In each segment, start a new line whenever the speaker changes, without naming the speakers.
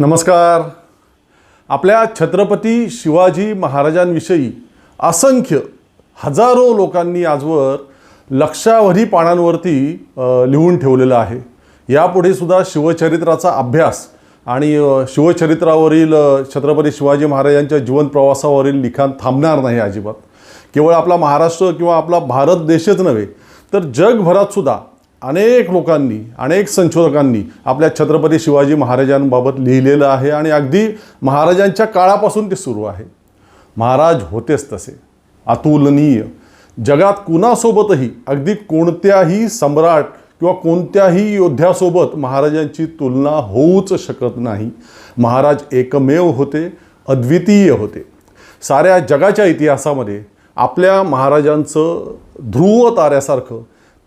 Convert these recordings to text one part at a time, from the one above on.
नमस्कार. आपल्या छत्रपती शिवाजी महाराजांविषयी असंख्य हजारो लोकांनी आजवर लक्षावधी पानांवरती लिहून ठेवलेलं आहे. यापुढे सुद्धा शिवचरित्राचा अभ्यास आणि शिवचरित्रावरील छत्रपती शिवाजी महाराजांच्या जीवन प्रवासावरील लिखाण थांबणार नाही अजिबात. केवळ आपला महाराष्ट्र किंवा आपला भारत देशच नव्हे तर जगभरात सुद्धा अनेक लोकांनी अनेक संशोधकांनी आपल्या छत्रपती शिवाजी महाराजांबाबत लिहिलेलं आहे आणि अगदी महाराजांच्या काळापासून ते सुरू आहे. महाराज होतेच तसे. अतुलनीय. जगात कुणासोबतही अगदी कोणत्याही सम्राट किंवा कोणत्याही योद्ध्यासोबत महाराजांची तुलना होऊच शकत नाही. महाराज एकमेव होते अद्वितीय होते. साऱ्या जगाच्या इतिहासामध्ये आपल्या महाराजांचं ध्रुव ताऱ्यासारखं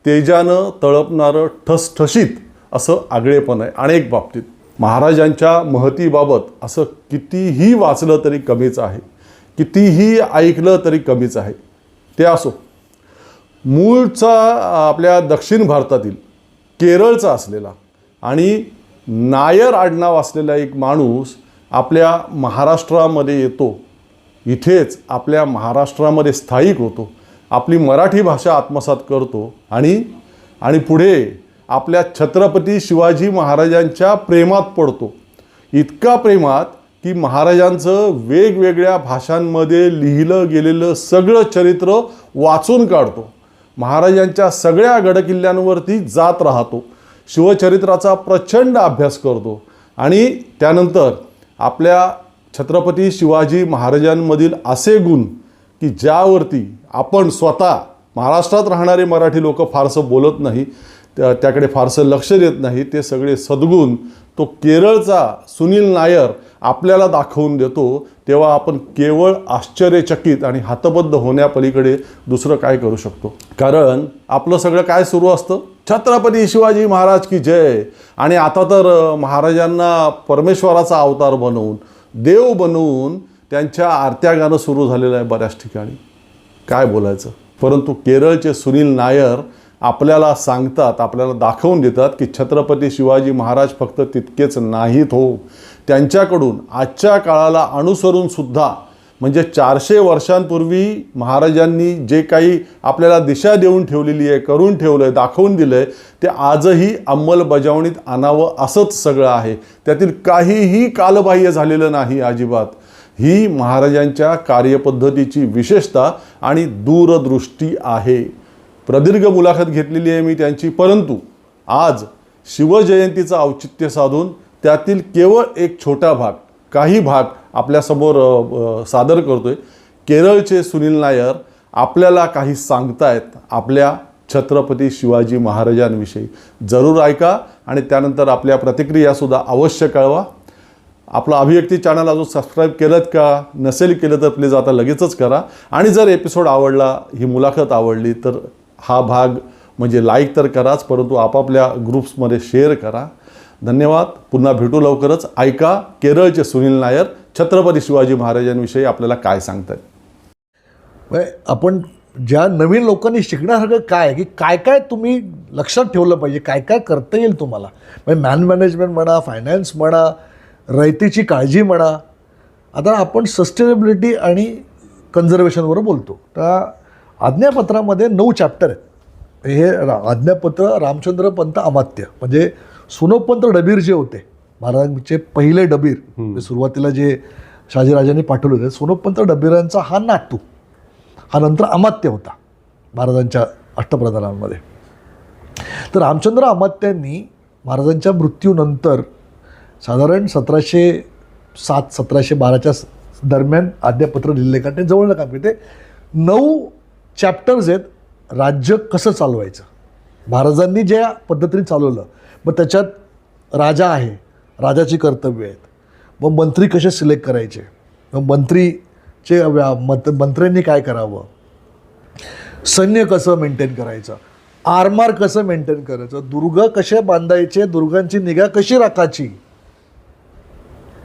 तेजानं तळपणारं ठसठशीत असं आगळेपण आहे. अनेक बाबतीत. महाराजांच्या महतीबाबत असं कितीही वाचलं तरी कमीच आहे. कितीही ऐकलं तरी कमीच आहे. ते असो. मूळचा आपल्या दक्षिण भारतातील केरळचा असलेला आणि नायर आडनाव असलेला एक माणूस आपल्या महाराष्ट्रामध्ये येतो. इथेच आपल्या महाराष्ट्रामध्ये स्थायिक होतो. आपली मराठी भाषा आत्मसात करतो आणि आणि पुढे आपल्या छत्रपती शिवाजी महाराजांच्या प्रेमात पडतो. इतका प्रेमात की महाराजांचं वेगवेगळ्या भाषांमध्ये लिहिलं गेलेलं सगळं चरित्र वाचून काढतो. महाराजांच्या सगळ्या गडकिल्ल्यांवरती जात राहतो. शिवचरित्राचा प्रचंड अभ्यास करतो. आणि त्यानंतर आपल्या छत्रपती शिवाजी महाराजांमधील असे गुण की ज्यावरती आपण स्वतः महाराष्ट्रात राहणारे मराठी लोक फारसं बोलत नाही त्या त्याकडे फारसं लक्ष देत नाही ते सगळे सद्गुण तो केरळचा सुनील नायर आपल्याला दाखवून देतो तेव्हा आपण केवळ आश्चर्यचकित आणि हातबद्ध होण्यापलीकडे दुसरं काय करू शकतो? कारण आपलं सगळं काय सुरू असतं? छत्रपती शिवाजी महाराज की जय. आणि आता तर महाराजांना परमेश्वराचा अवतार बनवून देव बनवून त्यांच्या आरत्या गाणं सुरू झालेलं आहे बऱ्याच ठिकाणी. काय बोलायचं? परंतु केरळचे सुनील नायर आपल्याला सांगतात आपल्याला दाखवून देतात की छत्रपती शिवाजी महाराज फक्त तितकेच नाहीत हो. त्यांच्याकडून आजच्या काळाला अनुसरून सुद्धा म्हणजे चारशे वर्षांपूर्वी महाराजांनी जे काही आपल्याला दिशा देऊन ठेवलेली आहे करून ठेवलं आहे दाखवून दिलं आहे ते आजही अंमलबजावणीत आणावं असंच सगळं आहे. त्यातील काहीही कालबाह्य झालेलं नाही अजिबात. ही महाराजांच्या कार्यपद्धतीची विशेषता आणि दूरदृष्टी आहे. प्रदीर्घ मुलाखत घेतलेली आहे मी त्यांची परंतु आज शिवजयंतीचं औचित्य साधून त्यातील केवळ एक छोटा भाग काही भाग आपल्यासमोर सादर करतोय. केरळचे सुनील नायर आपल्याला काही सांगतायत आपल्या छत्रपती शिवाजी महाराजांविषयी. जरूर ऐका आणि त्यानंतर आपल्या प्रतिक्रियासुद्धा अवश्य कळवा. आपला अभिव्यक्ती चॅनल अजून सबस्क्राईब केलं का? नसेल केलं तर प्लीज आता लगेचच करा. आणि जर एपिसोड आवडला ही मुलाखत आवडली तर हा भाग म्हणजे लाईक तर कराच परंतु आपापल्या ग्रुप्समध्ये शेअर करा. धन्यवाद. पुन्हा भेटू लवकरच. ऐका केरळचे सुनील नायर छत्रपती शिवाजी महाराजांविषयी आपल्याला काय सांगतात?
आपण ज्या नवीन लोकांनी शिकण्यासारखं काय? आहे की काय काय तुम्ही लक्षात ठेवलं पाहिजे? काय काय करता येईल तुम्हाला? म्हणजे मॅन मॅनेजमेंट म्हणा फायनान्स म्हणा रयतेची काळजी म्हणा. आता आपण सस्टेनेबिलिटी आणि कन्झर्वेशनवर बोलतो. तर आज्ञापत्रामध्ये नऊ चॅप्टर आहेत. हे रा आज्ञापत्र रामचंद्र पंत अमात्य. म्हणजे सुनोपंत डबीर जे होते महाराजांचे पहिले डबीर सुरुवातीला जे शहाजीराजांनी पाठवले होते सोनोपंत डबीरांचा हा नातू हा नंतर अमात्य होता महाराजांच्या अष्टप्रधानांमध्ये. तर रामचंद्र अमात्यांनी महाराजांच्या मृत्यूनंतर साधारण सतराशे सात सतराशे बाराच्या दरम्यान आद्यपत्र लिहिले कारण ते जवळ काम केले ते नऊ चॅप्टर्स आहेत. राज्य कसं चालवायचं? महाराजांनी ज्या पद्धतीने चालवलं मग त्याच्यात राजा आहे राजाची कर्तव्य आहेत. मग मंत्री कसे सिलेक्ट करायचे? मग मंत्रीचे व्या- मत मंत्र्यांनी काय करावं? सैन्य कसं मेंटेन करायचं? आरमार कसं मेंटेन करायचं? दुर्ग कसे बांधायचे? दुर्गांची निगा कशी राखायची?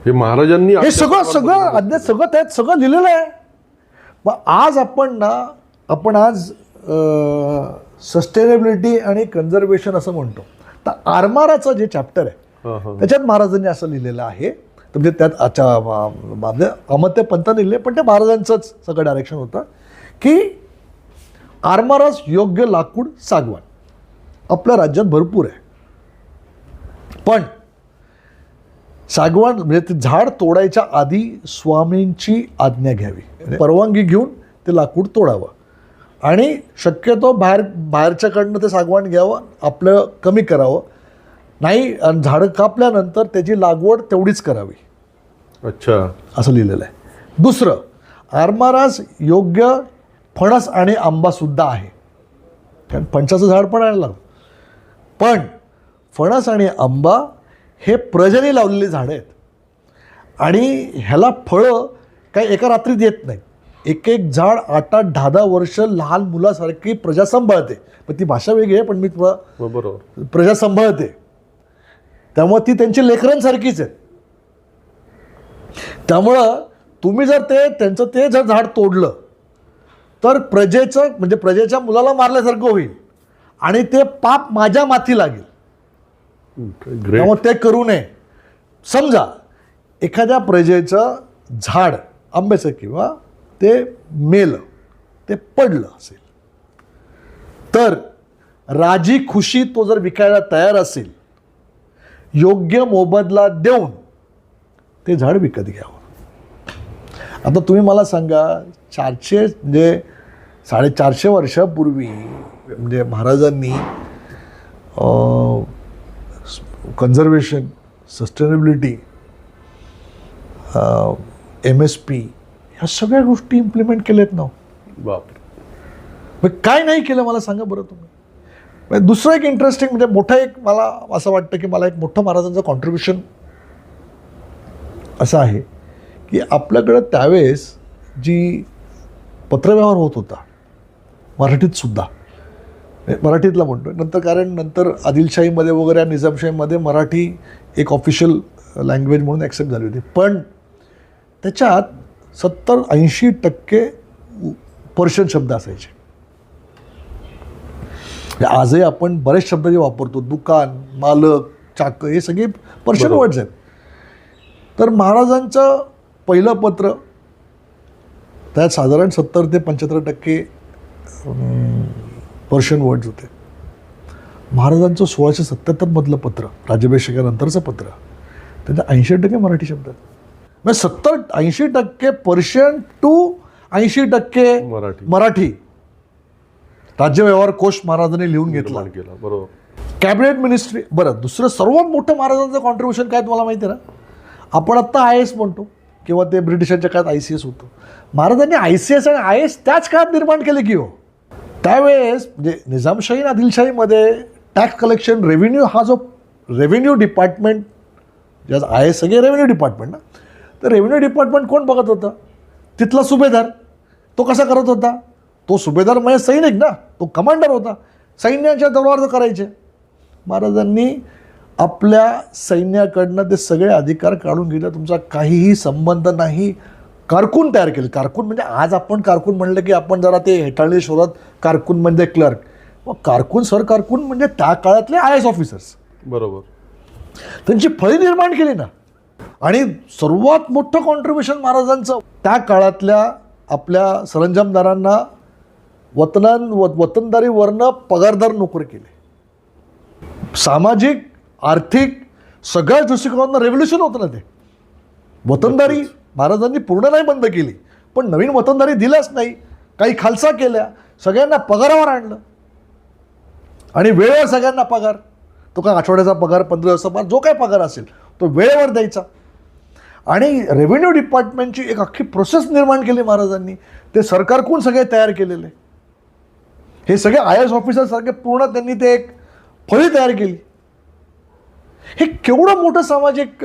हे महाराजांनी
हे सगळं सगळं अज्ञात सगळं त्यात सगळं लिहिलेलं आहे. मग आज आपण ना आपण आज सस्टेनेबिलिटी आणि कन्झर्वेशन असं म्हणतो. तर आरमाराचं जे चॅप्टर आहे त्याच्यात महाराजांनी असं लिहिलेलं आहे. तर म्हणजे त्यात अच्छा अमत्य पंतांनी लिहिले पण ते महाराजांचंच सगळं डायरेक्शन होतं की आरमारास योग्य लाकूड सागवान. आपल्या राज्यात भरपूर आहे. पण सागवान म्हणजे ते झाड तोडायच्या आधी स्वामींची आज्ञा घ्यावी. परवानगी घेऊन ते लाकूड तोडावं. आणि शक्यतो बाहेर बाहेरच्याकडनं ते सागवान घ्यावं आपलं कमी करावं. नाही आणि झाडं कापल्यानंतर त्याची लागवड तेवढीच करावी.
अच्छा.
असं लिहिलेलं आहे. दुसरं आरमारास योग्य फणस आणि आंबासुद्धा आहे. कारण फणसाचं झाड पण आहे लागतं पण फणस आणि आंबा हे प्रजेने लावलेली झाडं आहेत. आणि ह्याला फळं काही एका रात्रीत येत नाही. एक एक झाड आठ आठ दहा दहा वर्ष लहान मुलासारखी प्रजा सांभाळते. पण ती भाषा वेगळी आहे पण मी तुला
हो, बरोबर.
प्रजा सांभाळते. त्यामुळे ती त्यांची लेकरांसारखीच आहे. त्यामुळं तुम्ही जर ते त्यांचं ते जर झाड तोडलं तर प्रजेचं म्हणजे प्रजेच्या मुलाला मारल्यासारखं होईल. आणि ते पाप माझ्या माथी लागेल. त्यामुळे ते करू नये. समजा एखाद्या प्रजेचं झाड आंब्याचं किंवा ते मेलं ते पडलं असेल. तर राजी खुशी तो जर विकायला तयार असेल योग्य मोबदला देऊन ते झाड विकत घ्यावं. आता तुम्ही मला सांगा चारशे म्हणजे साडेचारशे वर्षापूर्वी म्हणजे महाराजांनी conservation sustainability M S P ह्या सगळ्या गोष्टी इम्प्लिमेंट केल्यात ना.
बाप
मग काय नाही केलं मला सांगा बरं तुम्ही. म्हणजे दुसरं एक इंटरेस्टिंग म्हणजे मोठं एक मला असं वाटतं की मला एक मोठं महाराजांचं कॉन्ट्रीब्युशन असं आहे की आपल्याकडं त्यावेळेस जी पत्रव्यवहार होत होता मराठीत सुद्धा म्हणजे मराठीतला म्हणतो नंतर कारण नंतर आदिलशाहीमध्ये वगैरे निजामशाहीमध्ये मराठी एक ऑफिशियल लँग्वेज म्हणून ॲक्सेप्ट झाली होती. पण त्याच्यात सत्तर ऐंशी टक्के पर्शियन शब्द असायचे. म्हणजे आजही आपण बरेच शब्द जे वापरतो दुकान मालक चाक हे सगळे पर्शियन. वर्ड्स आहेत. तर महाराजांचं पहिलं पत्र त्यात साधारण सत्तर ते पंच्याहत्तर टक्के पर्शियन वर्ड्स होते. महाराजांचं सोळाशे सत्त्याहत्तरमधलं पत्र राज्याभिषेकानंतरचं पत्र त्याच्या ऐंशी टक्के मराठी शब्द आहेत. म्हणजे सत्तर ऐंशी टक्के पर्शियन टू ऐंशी टक्के
मराठी.
मराठी. राज्य व्यवहार कोश महाराजांनी लिहून घेतला.
बरोबर.
कॅबिनेट मिनिस्ट्री बरं दुसरं सर्वात मोठं महाराजांचं कॉन्ट्रीब्युशन काय तुम्हाला माहिती आहे ना? आपण आत्ता आय एस म्हणतो किंवा ते ब्रिटिशांच्या काळात आय सी एस होतं. महाराजांनी आय सी एस आणि आय एस त्याच काळात निर्माण केले की हो? त्यावेळेस म्हणजे निजामशाही आणि आदिलशाहीमध्ये टॅक्स कलेक्शन रेव्हेन्यू हा जो रेव्हेन्यू डिपार्टमेंट ज्या आहे सगळे रेव्हेन्यू डिपार्टमेंट ना तर रेव्हेन्यू डिपार्टमेंट कोण बघत होतं? तिथला सुभेदार. तो कसा करत होता? तो सुभेदार म्हणजे सैनिक ना? तो कमांडर होता. सैन्याच्या दौरावर करायचे. महाराजांनी आपल्या सैन्याकडनं ते सगळे अधिकार काढून घेतले. तुमचा काहीही संबंध नाही. कारकून तयार केले. कारकून म्हणजे आज आपण कारकून म्हणलं की आपण जरा ते हेटाळले शोधात कारकून म्हणजे क्लर्क मग कारकून सर कारकून म्हणजे त्या काळातले आय एस ऑफिसर्स
बरोबर.
त्यांची फळी निर्माण केली ना. आणि सर्वात मोठं कॉन्ट्रीब्युशन महाराजांचं त्या काळातल्या आपल्या सरंजामदारांना वतनान व वतनदारीवरनं पगारदार नोकरी केले. सामाजिक आर्थिक सगळ्या दृष्टिकोनातनं रेव्होल्युशन होतं ना ते. वतनदारी महाराजांनी पूर्ण नाही बंद केली. पण नवीन वतनदारी दिल्याच नाही. काही खालसा केल्या. सगळ्यांना पगारावर आणलं. आणि वेळेवर सगळ्यांना पगार. तो काय आठवड्याचा पगार पंधरा दिवसाचा पगार जो काय पगार असेल तो वेळेवर द्यायचा. आणि रेव्हेन्यू डिपार्टमेंटची एक अख्खी प्रोसेस निर्माण केली महाराजांनी. ते सरकारकडून सगळे तयार केलेले? हे सगळे आय एस ऑफिसरसारखे पूर्ण त्यांनी ते एक फळी तयार केली. हे केवढं मोठं सामाजिक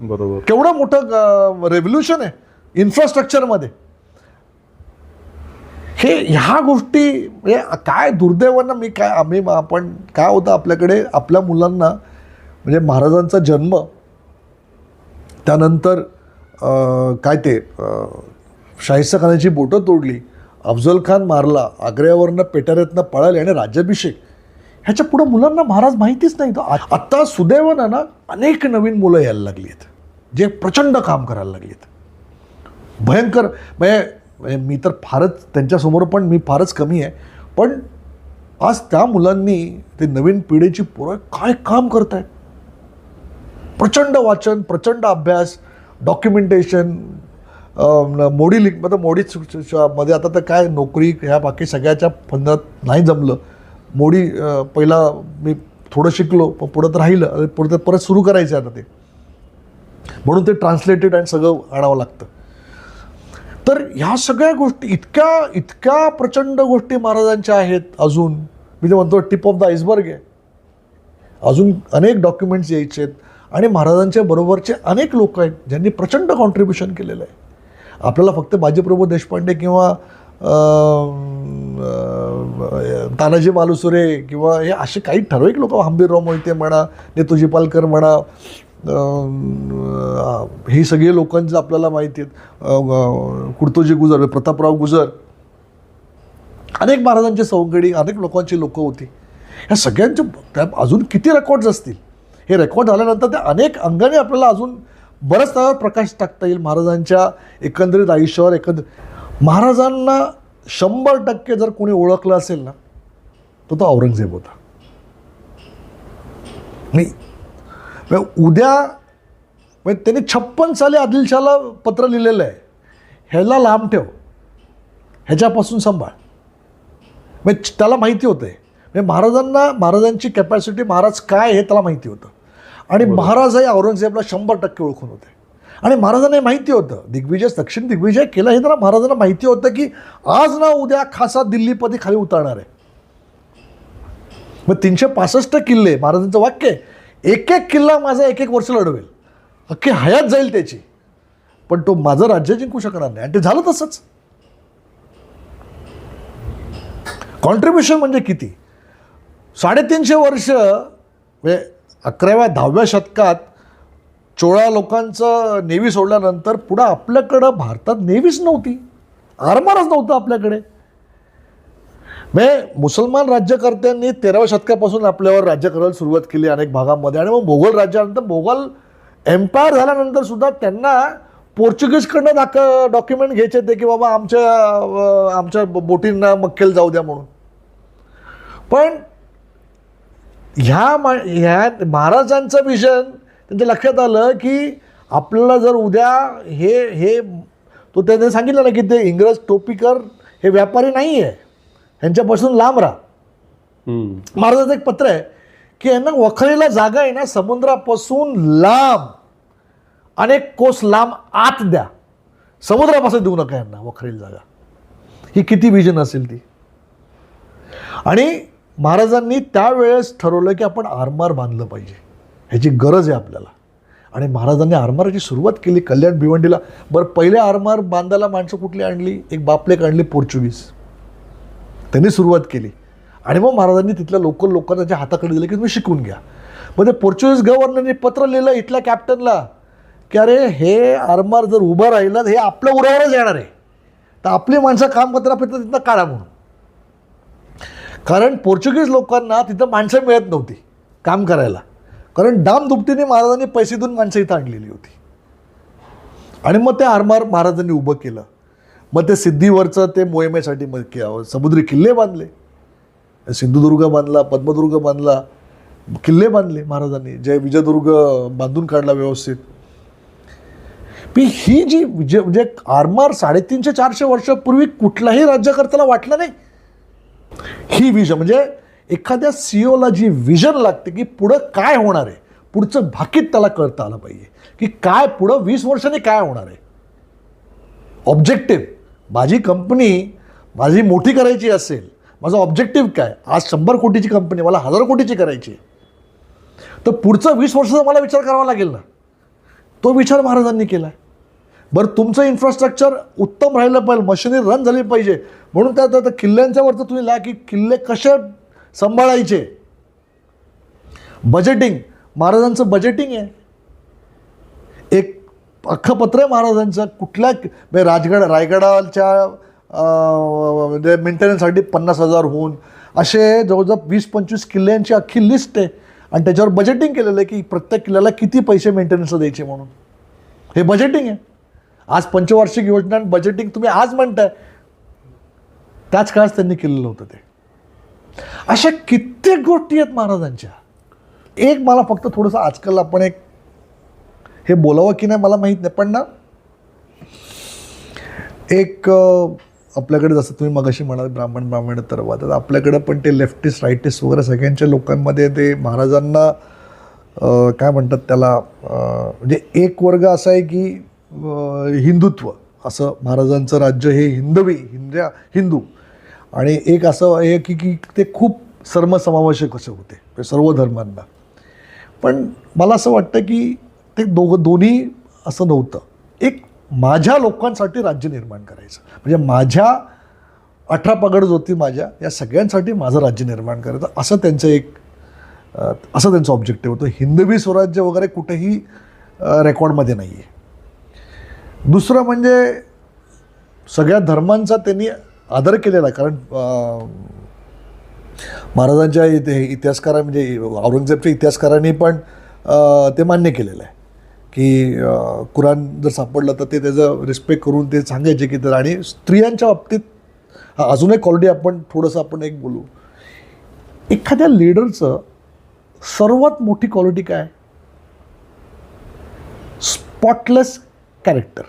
बरोबर.
केवढं मोठं रेव्होल्युशन आहे इन्फ्रास्ट्रक्चरमध्ये हे ह्या गोष्टी म्हणजे काय दुर्दैवानं मी काय आम्ही आपण काय होतं आपल्याकडे आपल्या मुलांना म्हणजे महाराजांचा जन्म त्यानंतर काय ते शाहिस्ता खानाची बोटं तोडली अफजल खान मारला आग्र्यावरनं पेटाऱ्यातनं पळाले आणि राज्याभिषेक. ह्याच्या पुढं मुलांना महाराज माहितीच नाही तर आत्ता सुदैवानं ना अनेक नवीन मुलं यायला लागली आहेत जे प्रचंड काम करायला लागली आहेत भयंकर म्हणजे, म्हणजे मी तर फारच त्यांच्यासमोर पण मी फारच कमी आहे पण आज त्या मुलांनी ते नवीन पिढीची पुरं काय काम करत आहेत प्रचंड वाचन प्रचंड अभ्यास डॉक्युमेंटेशन मोडी लिंक मतलब मोडी मध्ये आता तर काय नोकरी ह्या बाकी सगळ्याच्या फंदात नाही जमलं. मोडी पहिला मी थोडं शिकलो पण पुढं तर राहिलं. पुढं तर परत सुरू करायचं आहे आता ते. म्हणून ते ट्रान्सलेटेड आणि सगळं आणावं लागतं. तर ह्या सगळ्या गोष्टी इतक्या इतक्या प्रचंड गोष्टी महाराजांच्या आहेत अजून. मी ते म्हणतो टिप ऑफ द आईसबर्ग आहे. अजून अनेक डॉक्युमेंट्स यायचे आहेत. आणि महाराजांच्या बरोबरचे अनेक लोक आहेत ज्यांनी प्रचंड कॉन्ट्रीब्युशन केलेलं आहे. आपल्याला फक्त बाजीप्रभू देशपांडे किंवा तानाजी मालुसुरे किंवा हे असे काही ठराविक लोक हंबीरराव मोहिते म्हणा नेतुजी पालकर म्हणा हे सगळे लोकांचं आपल्याला माहिती आहेत. अं, कुर्तोजी गुजर प्रतापराव गुजर अनेक महाराजांचे सवंगडी अनेक लोकांची लोकं होती. ह्या सगळ्यांचे त्या अजून किती रेकॉर्ड्स असतील? हे रेकॉर्ड झाल्यानंतर त्या अनेक अंगाने आपल्याला अजून बरंच त्यावर प्रकाश टाकता येईल महाराजांच्या एकंदरीत आयुष्यावर एकंदरीत महाराजांना शंभर टक्के जर कोणी ओळखलं असेल ना तो तो औरंगजेब होता. नाही. उद्या म्हणजे त्यांनी छप्पन साली आदिलशाला पत्र लिहिलेलं आहे. ह्याला लांब ठेव. ह्याच्यापासून सांभाळ. म्हणजे त्याला माहिती होतं म्हणजे महाराजांना महाराजांची कॅपॅसिटी महाराज काय हे त्याला माहिती होतं. आणि महाराजही औरंगजेबला शंभर टक्के ओळखून होते. आणि महाराजांना माहिती होतं. दिग्विजय दक्षिण दिग्विजय केलं हे त्यांना महाराजांना माहिती होतं की आज ना उद्या खासा दिल्लीपदी खाली उतरणार आहे. मग तीनशे पासष्ट किल्ले महाराजांचं वाक्य एक एक किल्ला माझा एक एक वर्ष लढवेल. अख्खी हयात जाईल त्याची. पण तो माझं राज्य जिंकू शकणार नाही. आणि ते झालं तसंच. कॉन्ट्रीब्युशन म्हणजे किती? साडेतीनशे वर्ष म्हणजे अकराव्या दहाव्या शतकात चोळा लोकांचं नेव्ही सोडल्यानंतर पुढं आपल्याकडं भारतात नेव्हीच नव्हती. आरमारच नव्हतं आपल्याकडे. म्हणजे मुसलमान राज्यकर्त्यांनी तेराव्या शतकापासून आपल्यावर राज्य करायला सुरुवात केली अनेक भागांमध्ये. आणि मग मोगल राज्यानंतर मोगल एम्पायर झाल्यानंतर सुद्धा त्यांना पोर्चुगीजकडनं दाख डॉक्युमेंट घ्यायचे ते की बाबा आमच्या आमच्या बोटींना मक्केल जाऊ द्या म्हणून. पण ह्या मा ह्या महाराजांचं विजन त्यांच्या लक्षात आलं की आपल्याला जर उद्या हे हे तो त्याने सांगितलं ना की ते इंग्रज टोपीकर हे व्यापारी नाही आहे ह्यांच्यापासून लांब राहा. महाराजांचं एक पत्र आहे की यांना वखरीला जागा आहे ना समुद्रापासून लांब. अनेक कोस लांब आत द्या. समुद्रापासून देऊ नका यांना वखरीला जागा. ही किती विजन असेल ती. आणि महाराजांनी त्यावेळेस ठरवलं की आपण आरमार बांधलं पाहिजे. ह्याची गरज आहे आपल्याला. आणि महाराजांनी आरमाराची सुरुवात केली कल्याण भिवंडीला. बरं पहिले आरमार बांधायला माणसं कुठली आणली? एक बापलेक आणली पोर्चुगीज त्यांनी सुरुवात केली. आणि मग महाराजांनी तिथल्या लोकल लोकांना त्याच्या हाताकडे दिलं की तुम्ही शिकून घ्या. मग ते पोर्चुगीज गव्हर्नरने पत्र लिहिलं इथल्या कॅप्टनला की अरे हे आरमार जर उभं राहिलं तर हे आपल्या उरावरच येणार आहे. तर आपली माणसं काम करताना फिरतात तिथं काढा म्हणून. कारण पोर्चुगीज लोकांना तिथं माणसं मिळत नव्हती काम करायला. कारण दामदुपटीने महाराजांनी पैसे देऊन माणसं इथं आणलेली होती. आणि मग ते आरमार महाराजांनी उभं केलं. मग ते सिद्धीवरचं ते मोहिमेसाठी मग समुद्री किल्ले बांधले. सिंधुदुर्ग बांधला पद्मदुर्ग बांधला किल्ले बांधले महाराजांनी. जय विजयदुर्ग बांधून काढला व्यवस्थित. ही जी विजय म्हणजे आरमार साडेतीनशे चारशे वर्षापूर्वी कुठलाही राज्यकर्त्याला वाटलं नाही. ही विजय म्हणजे एखाद्या सीओला जी विजन लागते की पुढं काय होणार आहे पुढचं भाकीत त्याला कळता आलं पाहिजे की काय पुढं वीस वर्षांनी काय होणार आहे. ऑब्जेक्टिव्ह माझी कंपनी माझी मोठी करायची असेल माझं ऑब्जेक्टिव्ह काय? आज शंभर कोटीची कंपनी मला हजार कोटीची करायची आहे. तर पुढचं वीस वर्षाचा मला विचार करावा लागेल ना. तो विचार महाराजांनी केला आहे बरं तुमचं इन्फ्रास्ट्रक्चर उत्तम राहिलं पाहिजे मशिनरी रन झाली पाहिजे म्हणून त्या त्या- त्या किल्ल्यांच्यावरचं तुम्ही लिहा की किल्ले कसे सांभाळायचे. बजेटिंग महाराजांचं बजेटिंग आहे. एक अख्खं पत्र आहे महाराजांचं कुठल्या म्हणजे राजगड रायगडाच्या म्हणजे मेंटेनन्ससाठी पन्नास हजार होऊन असे जवळजवळ वीस पंचवीस किल्ल्यांची अख्खी लिस्ट आहे. आणि त्याच्यावर बजेटिंग केलेलं आहे की प्रत्येक किल्ल्याला किती पैसे मेंटेनन्सला द्यायचे म्हणून. हे बजेटिंग आहे. आज पंचवार्षिक योजना आणि बजेटिंग तुम्ही आज म्हणताय. त्याच काळात त्यांनी केलेलं होतं ते. अशा कित्येक गोष्टी आहेत महाराजांच्या. एक मला फक्त थोडंसं आजकाल आपण एक हे बोलावं की नाही मला माहीत नाही पण ना एक आपल्याकडे जसं तुम्ही मगाशी म्हणाल ब्राह्मण ब्राह्मण तर तर आपल्याकडं पण ते लेफ्टिस्ट राईटिस्ट वगैरे सगळ्यांच्या लोकांमध्ये ते महाराजांना काय म्हणतात त्याला म्हणजे एक वर्ग असा आहे की हिंदुत्व असं महाराजांचं राज्य हे हिंदवी हिंद्या हिंदू आणि एक असं आहे की की ते खूप सर्मसमावेशक असे होते म्हणजे सर्व धर्मांना. पण मला असं वाटतं की ते दोघं दोन्ही असं नव्हतं. एक माझ्या लोकांसाठी राज्य निर्माण करायचं. म्हणजे माझ्या अठरा पगड होती माझ्या या सगळ्यांसाठी माझं राज्य निर्माण करायचं असं त्यांचं एक असं त्यांचं ऑब्जेक्टिव्ह होतं. हिंदवी स्वराज्य वगैरे कुठेही रेकॉर्डमध्ये नाही आहे दुसरं म्हणजे सगळ्या धर्मांचा त्यांनी आदर केलेला आहे कारण महाराजांच्या इथे इतिहासकारा म्हणजे औरंगजेबच्या इतिहासकारांनी पण ते मान्य केलेलं आहे. की कुराण जर सापडलं तर ते त्याचं रिस्पेक्ट करून ते सांगायचे की तर. आणि स्त्रियांच्या बाबतीत हा, अजून एक क्वालिटी आपण थोडंसं आपण एक बोलू. एखाद्या लिडरचं सर्वात मोठी क्वालिटी काय? स्पॉटलेस कॅरेक्टर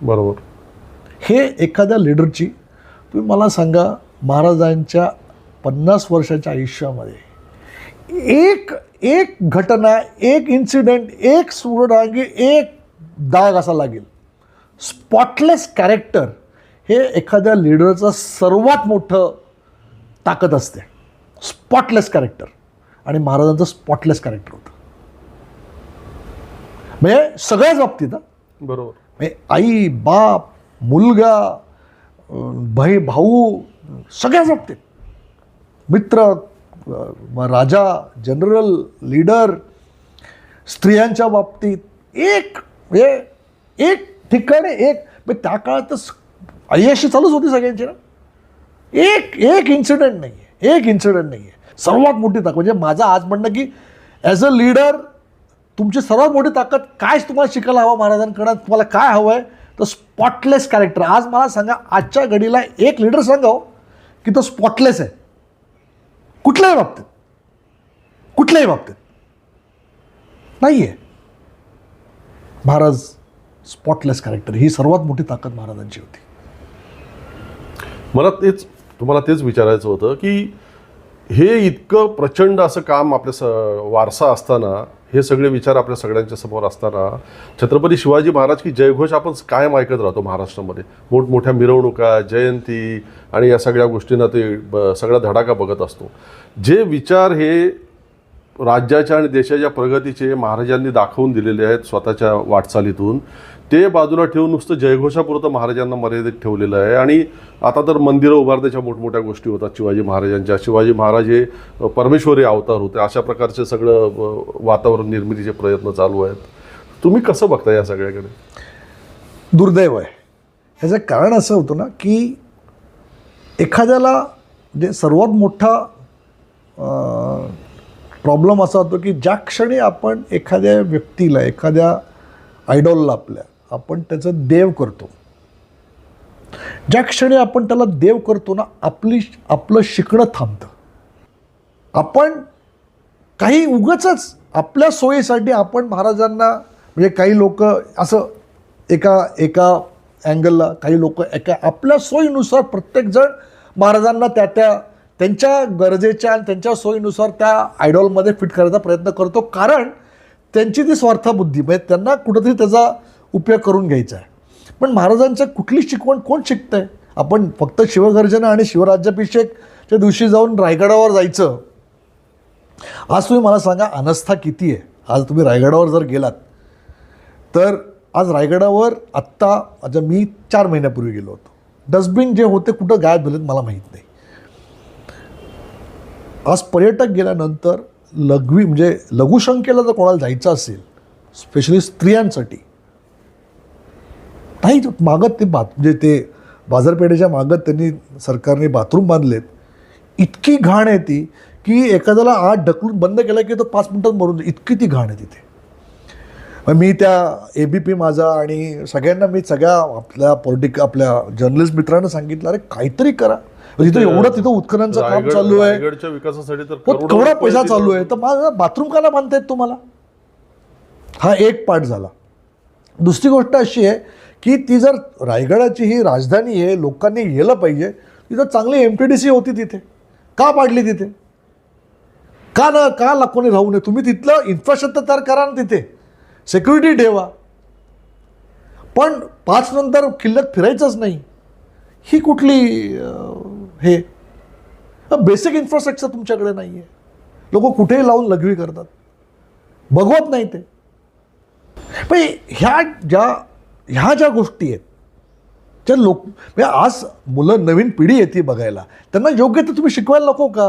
बरोबर.
हे एखाद्या लिडरची तुम्ही मला सांगा महाराजांच्या पन्नास वर्षाच्या आयुष्यामध्ये एक एक घटना एक इन्सिडेंट एक सुरडांगी एक डाग असा लागेल. स्पॉटलेस कॅरेक्टर हे एखाद्या लिडरचं सर्वात मोठं ताकद असते. स्पॉटलेस कॅरेक्टर आणि महाराजांचं स्पॉटलेस कॅरेक्टर होतं. म्हणजे सगळ्याच बाबतीत.
बरोबर.
म्हणजे आई बाप मुलगा भाई भाऊ सगळ्याच बाबतीत मित्र राजा जनरल लीडर स्त्रियांच्या बाबतीत एक म्हणजे एक ठिकाणी एक मग त्या काळात तर अय्याशी चालूच होती सगळ्यांची ना. एक एक इन्सिडेंट नाही आहे एक इन्सिडेंट नाही आहे सर्वात मोठी ताकद म्हणजे माझं आज म्हणणं की ॲज अ लीडर तुमची सर्वात मोठी ताकद कायच तुम्हाला शिकायला हवं महाराजांकडं तुम्हाला काय हवं आहे तर स्पॉटलेस कॅरेक्टर आज मला सांगा आजच्या घडीला एक लीडर सांगाव हो, की तो स्पॉटलेस आहे. कुठल्याही बाबतीत. कुठल्याही बाबतीत. नाही आहे महाराज स्पॉटलेस कॅरेक्टर ही सर्वात मोठी ताकद महाराजांची होती.
मला तेच तुम्हाला तेच विचारायचं होतं की हे इतकं प्रचंड असं काम आपल्या स वारसा असताना हे सगळे विचार आपल्या सगळ्यांच्या समोर असताना छत्रपती शिवाजी महाराज की जयघोष आपण कायम ऐकत राहतो महाराष्ट्रामध्ये. मोठमोठ्या मिरवणुका जयंती आणि या सगळ्या गोष्टींना ते ब सगळा धडाका बघत असतो. जे विचार हे राज्याच्या आणि देशाच्या प्रगतीचे महाराजांनी दाखवून दिलेले आहेत स्वतःच्या वाटचालीतून ते बाजूला ठेवून नुसतं जयघोषापुरतं महाराजांना मर्यादित ठेवलेलं आहे. आणि आता तर मंदिरं उभारण्याच्या मोठमोठ्या गोष्टी होतात शिवाजी महाराजांच्या. शिवाजी महाराज हे परमेश्वरी अवतार होते. अशा प्रकारचे सगळं वातावरण निर्मितीचे प्रयत्न चालू आहेत. तुम्ही कसं बघता या सगळ्याकडे?
दुर्दैव आहे. ह्याचं कारण असं होतं ना की एखाद्याला म्हणजे सर्वात मोठा प्रॉब्लेम असा होतो की ज्या क्षणी आपण एखाद्या व्यक्तीला एखाद्या आयडॉलला आपल्या आपण त्याचं देव करतो. ज्या क्षणी आपण त्याला देव करतो ना आपली आपलं शिकणं थांबतं. आपण काही उगच आपल्या सोयीसाठी आपण महाराजांना म्हणजे काही लोक असं एका एका अँगलला काही लोक एका आपल्या सोयीनुसार प्रत्येकजण महाराजांना त्या त्या त्यांच्या गरजेच्या आणि त्यांच्या सोयीनुसार त्या आयडॉलमध्ये फिट करायचा प्रयत्न करतो. कारण त्यांची ती स्वार्थबुद्धी म्हणजे त्यांना कुठंतरी त्याचा उपयोग करून घ्यायचा आहे. पण महाराजांचं कुठली शिकवण कोण शिकतंय? आपण फक्त शिवगर्जना आणि शिवराज्याभिषेकच्या दिवशी जाऊन रायगडावर जायचं. आज तुम्ही मला सांगा अनस्था किती आहे? आज तुम्ही रायगडावर जर गेलात तर आज रायगडावर आत्ता आता मी चार महिन्यापूर्वी गेलो होतो. डस्टबिन जे होते कुठं गायब झालेत मला माहीत नाही. आज पर्यटक गेल्यानंतर लघवी म्हणजे लघुशंकेला जर कोणाला जायचं असेल स्पेशली स्त्रियांसाठी नाही मागत ते बात म्हणजे ते बाजारपेठेच्या मागत त्यांनी सरकारने बाथरूम बांधलेत. इतकी घाण आहे ती की एखाद्याला आत ढकलून बंद केलं की तो पाच मिनटात मरून. इतकी ती घाण आहे तिथे. मी त्या ए बी पी माझा आणि सगळ्यांना मी सगळ्या आपल्या पॉलिटिक आपल्या जर्नलिस्ट मित्रांना सांगितलं अरे काहीतरी करा. तिथं एवढं तिथं उत्खननचं काम चालू आहे.
विकासासाठी
पैसा चालू आहे. तर माझा बाथरूम काला बांधतायत तुम्हाला? हा एक पार्ट झाला. दुसरी गोष्ट अशी आहे की ती जर रायगडाची ही राजधानी आहे लोकांनी गेलं पाहिजे तिथं चांगली एम टी डी सी होती तिथे. का पाडली तिथे? का ना का लाखोने राहू नये? तुम्ही तिथलं इन्फ्रास्ट्रक्चर तयार करा ना तिथे. सिक्युरिटी ठेवा. पण पाच नंतर किल्ल्यात फिरायचंच नाही. ही कुठली हे? बेसिक इन्फ्रास्ट्रक्चर तुमच्याकडे नाही आहे लोक कुठेही लावून लघवी करतात. बघवत नाही ते. पण ह्या ज्या ह्या ज्या गोष्टी आहेत त्या लोक म्हणजे आज मुलं नवीन पिढी येते बघायला त्यांना योग्य ते तुम्ही शिकवायला नको का?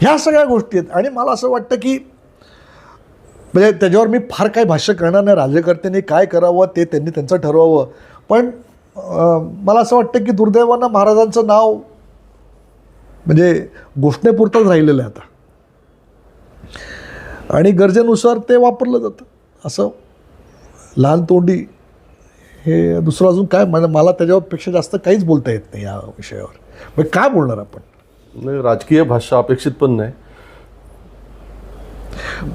ह्या सगळ्या गोष्टी आहेत. आणि मला असं वाटतं की म्हणजे त्याच्यावर मी फार काही भाष्य करणार नाही राज्यकर्त्यांनी काय करावं ते त्यांनी त्यांचं ठरवावं. पण मला असं वाटतं की दुर्दैवानं महाराजांचं नाव म्हणजे घोषणेपुरतंच राहिलेलं आहे आता. आणि गरजेनुसार ते वापरलं जातं. असं लहान तोंडी हे दुसरं अजून काय? मला मला त्याच्यापेक्षा जास्त काहीच बोलता येत नाही या विषयावर. मग काय बोलणार आपण?
नाही राजकीय भाषा अपेक्षित पण नाही.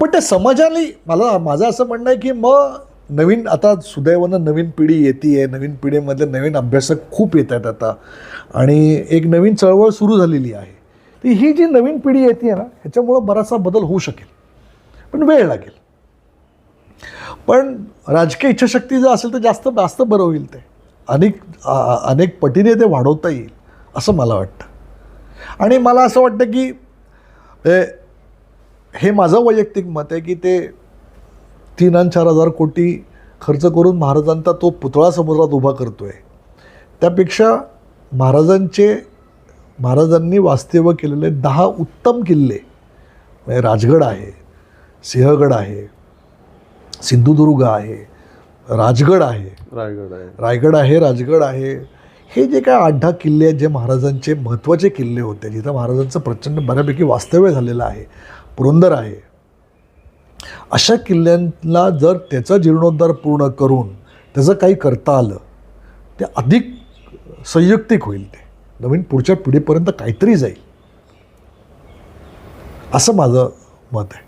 पण त्या समाजाने मला माझं असं म्हणणं आहे की मग नवीन आता सुदैवानं नवीन पिढी येते आहे नवीन पिढीमधले नवीन अभ्यासक खूप येत आहेत आता. आणि एक नवीन चळवळ सुरू झालेली आहे. ती ही जी नवीन पिढी येते ना ह्याच्यामुळं बराचसा बदल होऊ शकेल. पण वेळ लागेल. पण राजकीय इच्छाशक्ती जर असेल तर जास्त जास्त बरं होईल ते. अनेक अनेक पटीने ते वाढवता येईल असं मला वाटतं. आणि मला असं वाटतं की हे हे माझं वैयक्तिक मत आहे की ते तीन आणि चार हजार कोटी खर्च करून महाराजांचा तो पुतळा समुद्रात उभा करतो आहे त्यापेक्षा महाराजांचे महाराजांनी वास्तव्य केलेले दहा उत्तम किल्ले म्हणजे राजगड आहे सिंहगड आहे सिंधुदुर्ग आहे राजगड आहे.
रायगड आहे.
रायगड आहे राजगड आहे. हे जे काय आठ दहा किल्ले आहेत जे महाराजांचे महत्त्वाचे किल्ले होते जिथं महाराजांचं प्रचंड बऱ्यापैकी वास्तव्य झालेलं आहे पुरंदर आहे. अशा किल्ल्यांना जर त्याचा जीर्णोद्धार पूर्ण करून त्याचं काही करता आलं ते अधिक संयुक्तिक होईल ते. नवीन पुढच्या पिढीपर्यंत काहीतरी जाईल. असं माझं मत आहे.